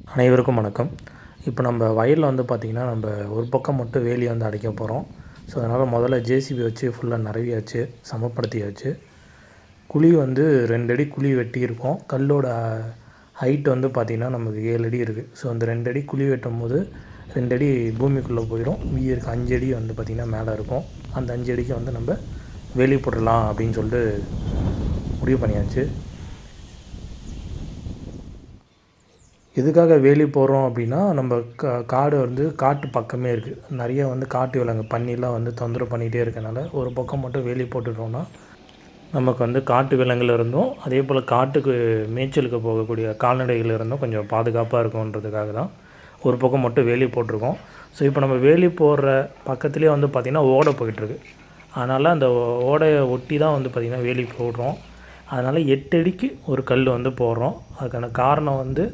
அனைவருக்கும் வணக்கம். இப்போ நம்ம வயலில் வந்து பார்த்திங்கன்னா நம்ம ஒரு பக்கம் மட்டும் வேலியை வந்து அடைக்க போகிறோம் ஸோ அதனால் முதல்ல ஜேசிபி வச்சு ஃபுல்லாக நிறவியாச்சு சமப்படுத்தியாச்சு. குழி வந்து ரெண்டு அடி குழி வெட்டியிருக்கோம். கல்லோட ஹைட் வந்து பார்த்திங்கன்னா நமக்கு ஏழு அடி இருக்குது ஸோ அந்த ரெண்டு அடி குழி வெட்டும் போது ரெண்டு அடி பூமிக்குள்ளே போயிடும் மீதி இருக்க அஞ்சு அடி வந்து பார்த்திங்கன்னா மேலே இருக்கும். அந்த அஞ்சு அடிக்கு வந்து நம்ம வேலி போட்டுடலாம் அப்படின்னு சொல்லிட்டு முடிவு பண்ணியாச்சு. எதுக்காக வேலி போடுறோம் அப்படின்னா நம்ம கா காடு வந்து காட்டு பக்கமே இருக்குது நிறைய வந்து காட்டு விலங்கு பன்னிலாம் வந்து தொந்தரவு பண்ணிகிட்டே இருக்கனால ஒரு பக்கம் மட்டும் வேலி போட்டுட்டோம்னா நமக்கு வந்து காட்டு விலங்குல இருந்தும் அதே போல் காட்டுக்கு மேய்ச்சலுக்கு போகக்கூடிய கால்நடைகள் இருந்தும் கொஞ்சம் பாதுகாப்பாக இருக்கும்ன்றதுக்காக தான் ஒரு பக்கம் மட்டும் வேலி போட்டிருக்கோம். ஸோ இப்போ நம்ம வேலி போடுற பக்கத்துலேயே வந்து பார்த்திங்கன்னா ஓடை போயிட்டுருக்கு. அதனால் அந்த ஓடையை ஒட்டி தான் வந்து பார்த்திங்கன்னா வேலி போடுறோம். அதனால் எட்டடிக்கு ஒரு கல் வந்து போடுறோம். அதுக்கான காரணம் வந்து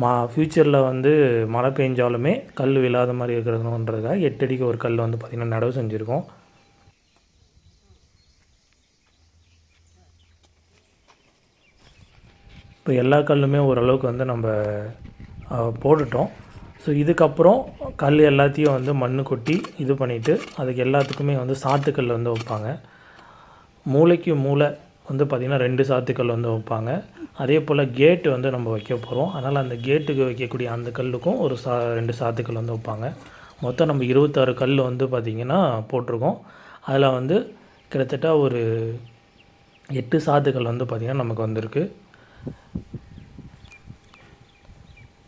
மா ஃப்யூச்சரில் வந்து மழை பெஞ்சாலுமே கல் விழாத மாதிரி இருக்கணுன்றதுக்காக எட்டு அடிக்கு ஒரு கல் வந்து பார்த்திங்கன்னா நடவு செஞ்சுருக்கோம். இப்போ எல்லா கல்லுமே ஓரளவுக்கு வந்து நம்ம போட்டுட்டோம். ஸோ இதுக்கப்புறம் கல் எல்லாத்தையும் வந்து மண் கொட்டி இது பண்ணிவிட்டு அதுக்கு எல்லாத்துக்குமே வந்து சாத்துக்கல் வந்து வைப்பாங்க. மூளைக்கு மூளை வந்து பார்த்திங்கன்னா ரெண்டு சாத்துக்கல் வந்து வைப்பாங்க. அதே போல் கேட்டு வந்து நம்ம வைக்க போகிறோம் அதனால் அந்த கேட்டுக்கு வைக்கக்கூடிய அந்த கல்லுக்கும் ஒரு சா ரெண்டு சாத்துக்கல் வந்து வைப்பாங்க. மொத்தம் நம்ம இருபத்தாறு கல் வந்து பார்த்திங்கன்னா போட்டிருக்கோம். அதில் வந்து கிட்டத்தட்ட ஒரு எட்டு சாத்துக்கள் வந்து பார்த்திங்கன்னா நமக்கு வந்திருக்கு.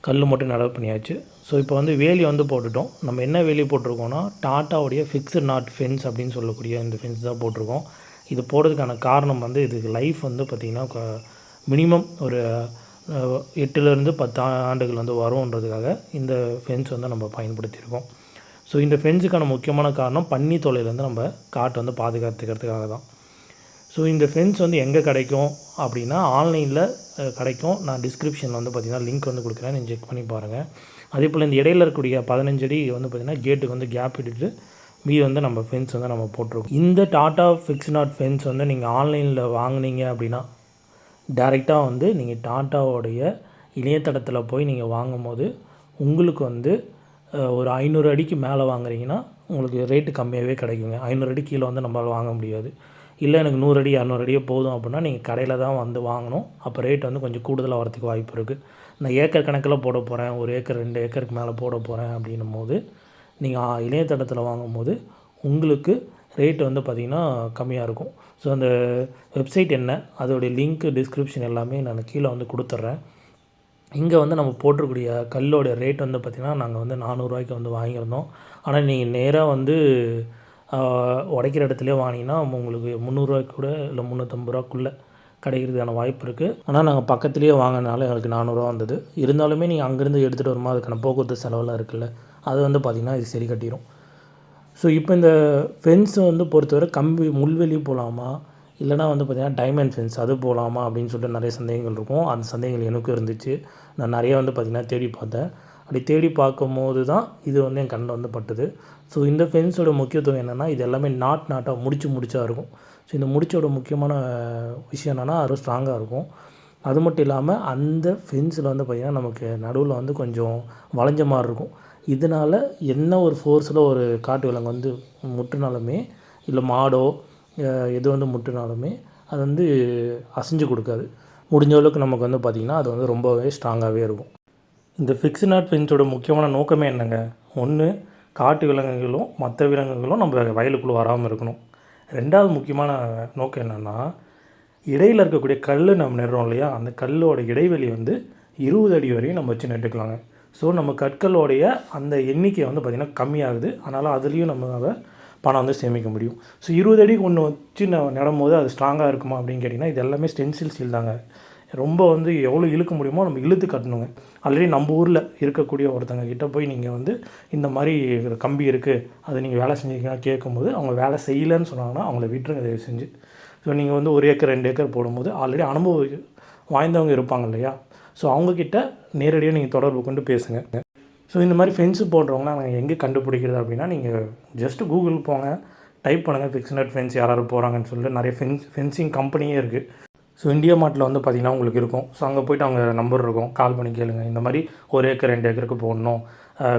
கல் மட்டும் நடவு பண்ணியாச்சு. ஸோ இப்போ வந்து வேலி வந்து போட்டுட்டோம். நம்ம என்ன வேலி போட்டிருக்கோன்னா டாட்டாவுடைய ஃபிக்ஸ்டு நாட் ஃபென்ஸ் அப்படின்னு சொல்லக்கூடிய இந்த ஃபென்ஸ் தான் போட்டிருக்கோம். இது போடுறதுக்கான காரணம் வந்து இதுக்கு லைஃப் வந்து பார்த்திங்கன்னா மினிமம் ஒரு எட்டுலேருந்து பத்து ஆண்டுகள் வந்து வரும்ன்றதுக்காக இந்த ஃபென்ஸ் வந்து நம்ம பயன்படுத்தியிருக்கோம். ஸோ இந்த ஃபென்ஸுக்கான முக்கியமான காரணம் பன்னி தொலைலேருந்து நம்ம காட்டை வந்து பாதுகாத்துக்கிறதுக்காக தான். ஸோ இந்த ஃபென்ஸ் வந்து எங்கே கிடைக்கும் அப்படின்னா ஆன்லைனில் கிடைக்கும். நான் டிஸ்கிரிப்ஷனில் வந்து பார்த்திங்கன்னா லிங்க் வந்து கொடுக்குறேன். நீங்கள் செக் பண்ணி பாருங்கள் அதே போல் இந்த இடையில இருக்கக்கூடிய பதினஞ்சு அடி வந்து பார்த்திங்கன்னா கேட்டுக்கு வந்து கேப் இட்டுட்டு மீது வந்து நம்ம ஃபென்ஸ் வந்து நம்ம போட்டிருக்கோம். இந்த டாட்டா ஃபிக்ஸ் நாட் ஃபென்ஸ் வந்து நீங்கள் ஆன்லைனில் வாங்குனீங்க அப்படின்னா டேரெக்டாக வந்து நீங்கள் டாட்டாவோடைய இணையதளத்தில் போய் நீங்கள் வாங்கும்போது உங்களுக்கு வந்து ஒரு ஐநூறு அடிக்கு மேலே வாங்குறீங்கன்னா உங்களுக்கு ரேட்டு கம்மியாகவே கிடைக்குங்க. ஐநூறு அடி கீழே வந்து நம்மளால் வாங்க முடியாது. இல்லை எனக்கு நூறு அடி இரநூறு அடியே போதும் அப்படின்னா நீங்கள் கடையில் தான் வந்து வாங்கணும். அப்போ ரேட் வந்து கொஞ்சம் கூடுதலாக வரதுக்கு வாய்ப்பு இருக்குது நான் ஏக்கர் கணக்கில் போட போகிறேன் ஒரு ஏக்கர் ரெண்டு ஏக்கருக்கு மேலே போட போகிறேன் அப்படின்னும் போது நீங்கள் இணையதளத்தில் வாங்கும்போது உங்களுக்கு ரேட் வந்து பார்த்திங்கன்னா கம்மியாக இருக்கும். ஸோ அந்த வெப்சைட் என்ன அதோடைய லிங்க்கு டிஸ்கிரிப்ஷன் எல்லாமே நான் கீழே வந்து கொடுத்துட்றேன். இங்கே வந்து நம்ம போட்டிருக்கூடிய கல்லோட ரேட் வந்து பார்த்திங்கன்னா நாங்கள் வந்து நானூறுரூவாய்க்கு வந்து வாங்கியிருந்தோம். ஆனால் நீங்கள் நேராக வந்து உடைக்கிற இடத்துலேயே வாங்கினீங்கன்னா உங்களுக்கு முந்நூறுரூவாய்க்கு கூட இல்லை முந்நூற்றம்பது ரூபாக்குள்ளே கிடைக்கிறதுக்கான வாய்ப்பு இருக்குது ஆனால் நாங்கள் பக்கத்துலேயே வாங்கினால எங்களுக்கு நானூறுரூவா வந்தது. இருந்தாலுமே நீங்கள் அங்கேருந்து எடுத்துகிட்டு வருமா அதுக்கான போக்குவரத்து செலவெல்லாம் இருக்குல்ல அது வந்து பார்த்திங்கன்னா இது சரி கட்டிடும் ஸோ இப்போ இந்த ஃபென்ஸ் வந்து பொறுத்தவரை கம்பி முள்வெளி போகலாமா இல்லைனா வந்து பார்த்திங்கன்னா டைமண்ட் ஃபென்ஸ் அது போகலாமா அப்படின்னு சொல்லிட்டு நிறைய சந்தேகங்கள் இருக்கும். அந்த சந்தேகங்கள் எனக்கும் இருந்துச்சு. நான் நிறைய வந்து பார்த்திங்கன்னா தேடி பார்த்தேன். அப்படி தேடி பார்க்கும்போது தான் இது வந்து என் கண்ணில் வந்து பட்டுது. ஸோ இந்த ஃபென்ஸோட முக்கியத்துவம் என்னென்னா இது எல்லாமே நாட் நாட்டாக முடிச்சு முடிச்சா இருக்கும். ஸோ இந்த முடிச்சோட முக்கியமான விஷயம் என்னென்னா அது ஸ்ட்ராங்காக இருக்கும். அது மட்டும் இல்லாமல் அந்த ஃபென்ஸில் வந்து பார்த்திங்கன்னா நமக்கு நடுவில் வந்து கொஞ்சம் வளைஞ்ச மாதிரி இருக்கும். இதனால் என்ன ஒரு ஃபோர்ஸில் ஒரு காட்டு விலங்கு வந்து முட்டினாலுமே இல்லை மாடோ எது வந்து முட்டினாலுமே அது வந்து அசைஞ்சு கொடுக்காது. முடிஞ்ச அளவுக்கு நமக்கு வந்து பார்த்திங்கன்னா அது வந்து ரொம்பவே ஸ்ட்ராங்காகவே இருக்கும். இந்த ஃபிக்ஸ் நாட் ஃபென்ஸோட முக்கியமான நோக்கமே என்னங்க? ஒன்று காட்டு விலங்குகளும் மற்ற விலங்குகளும் நம்ம வயலுக்குள்ளே வராமல் இருக்கணும். ரெண்டாவது முக்கியமான நோக்கம் என்னென்னா இடையில் இருக்கக்கூடிய கல் நம்ம நடுறோம் இல்லையா? அந்த கல்லோட இடைவெளி வந்து இருபது அடி வரையும் நம்ம வச்சு நட்டுக்கலாங்க. ஸோ நம்ம கற்களோடைய அந்த எண்ணிக்கை வந்து பார்த்திங்கன்னா கம்மியாகுது. அதனால் அதுலேயும் நம்ம பணம் வந்து சேமிக்க முடியும். ஸோ இருபது அடிக்கு ஒன்று வச்சு நம்ம நடும்போது அது ஸ்ட்ராங்காக இருக்குமா அப்படின்னு கேட்டிங்கன்னா இது எல்லாமே ஸ்டென்சில் ஸ்டீல் தாங்க. ரொம்ப வந்து எவ்வளோ இழுக்க முடியுமோ நம்ம இழுத்து கட்டணுங்க. ஆல்ரெடி நம்ம ஊரில் இருக்கக்கூடிய ஒருத்தங்க கிட்ட போய் நீங்கள் வந்து இந்த மாதிரி கம்பி இருக்குது அது நீங்கள் வேலை செஞ்சீங்கன்னா கேட்கும்போது அவங்க வேலை செய்யலைன்னு சொன்னாங்கன்னா அவங்கள விட்டுருங்க தயவு செஞ்சு. ஸோ நீங்கள் வந்து ஒரு ஏக்கர் ரெண்டு ஏக்கர் போடும்போது ஆல்ரெடி அனுபவம் வாய்ந்தவங்க இருப்பாங்க இல்லையா? ஸோ அவங்கக்கிட்ட நேரடியாக நீங்கள் தொடர்பு கொண்டு பேசுங்க. ஸோ இந்த மாதிரி ஃபென்ஸு போடுறவங்களாம் நாங்கள் எங்கே கண்டுபிடிக்கிறது அப்படின்னா நீங்கள் ஜஸ்ட்டு கூகுள் போங்க. டைப் பண்ணுங்கள் ஃபிக்ஸ்னட் ஃபென்ஸ் யாராவது போகிறாங்கன்னு சொல்லிட்டு நிறைய ஃபென்ஸ் ஃபென்சிங் கம்பெனியே இருக்குது ஸோ இந்தியா மார்ட்டில் வந்து பார்த்திங்கன்னா உங்களுக்கு இருக்கும். ஸோ அங்கே போய்ட்டு அவங்க நம்பர் இருக்கும். கால் பண்ணி கேளுங்க. இந்த மாதிரி ஒரு ஏக்கர் ரெண்டு ஏக்கருக்கு போடணும்.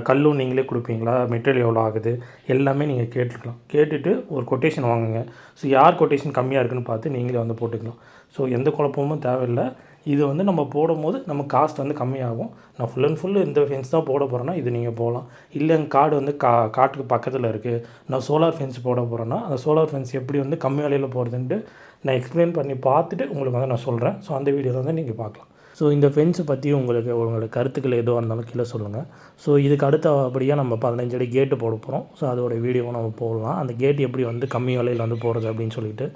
கல்லும் நீங்களே கொடுப்பீங்களா? மெட்டீரியல் எவ்வளோ ஆகுது? எல்லாமே நீங்கள் கேட்டுக்கலாம். கேட்டுட்டு ஒரு கொட்டேஷன் வாங்குங்க. ஸோ யார் கொட்டேஷன் கம்மியாக இருக்குன்னு பார்த்து நீங்களே வந்து போட்டுக்கலாம். ஸோ எந்த குழப்பமும் தேவையில்லை. இது வந்து நம்ம போடும்போது நம்ம காஸ்ட் வந்து கம்மியாகும். நான் ஃபுல் அண்ட் ஃபுல்லு இந்த ஃபென்ஸ் தான் போட போகிறேன்னா இது நீங்கள் போகலாம் இல்லை எங்கள் காடு வந்து கா காட்டுக்கு பக்கத்தில் இருக்குது நான் சோலார் ஃபென்ஸ் போட போகிறேன்னா அந்த சோலார் ஃபென்ஸ் எப்படி வந்து கம்மி விலையில் போகிறதுன்ட்டு நான் எக்ஸ்பிளைன் பண்ணி பார்த்துட்டு உங்களுக்கு வந்து நான் சொல்கிறேன் ஸோ அந்த வீடியோவில் வந்து நீங்கள் பார்க்கலாம். ஸோ இந்த ஃபென்ஸை பற்றி உங்களுக்கு உங்களோட கருத்துக்கள் எதுவாக இருந்தாலும் கீழே சொல்லுங்கள் ஸோ இதுக்கு அடுத்த அப்படியே நம்ம பதினஞ்சு அடி கேட்டு போட போகிறோம் ஸோ அதோட வீடியோவும் நம்ம போடலாம். அந்த கேட் எப்படி வந்து கம்மி விலையில் வந்து போகிறது அப்படின்னு சொல்லிட்டு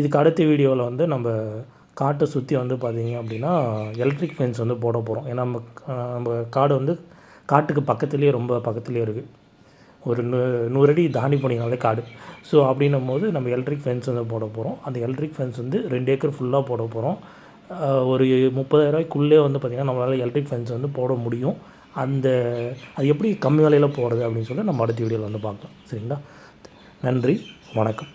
இதுக்கு அடுத்த வீடியோவில் வந்து நம்ம காட்டை சுற்றி வந்து பார்த்தீங்க அப்படின்னா எலக்ட்ரிக் ஃபென்ஸ் வந்து போட போகிறோம் ஏன்னா நம்ம நம்ம காடு வந்து காட்டுக்கு பக்கத்துலேயே ரொம்ப பக்கத்துலேயே இருக்குது ஒரு நூ நூறு அடி தாண்டி போனீங்கனாலே காடு. ஸோ அப்படின்னும் போது நம்ம எலக்ட்ரிக் ஃபென்ஸ் வந்து போட போகிறோம் அந்த எலக்ட்ரிக் ஃபென்ஸ் வந்து ரெண்டு ஏக்கர் ஃபுல்லாக போட போகிறோம் ஒரு முப்பதாயிரரூவாய்க்குள்ளே வந்து பார்த்திங்கன்னா நம்மளால் எலக்ட்ரிக் ஃபென்ஸ் வந்து போட முடியும். அந்த அது எப்படி கம்மி விலையில் போகிறது அப்படின்னு சொல்லி நம்ம அடுத்த வீடியோவில் வந்து பார்க்கலாம். சரிங்களா? நன்றி வணக்கம்.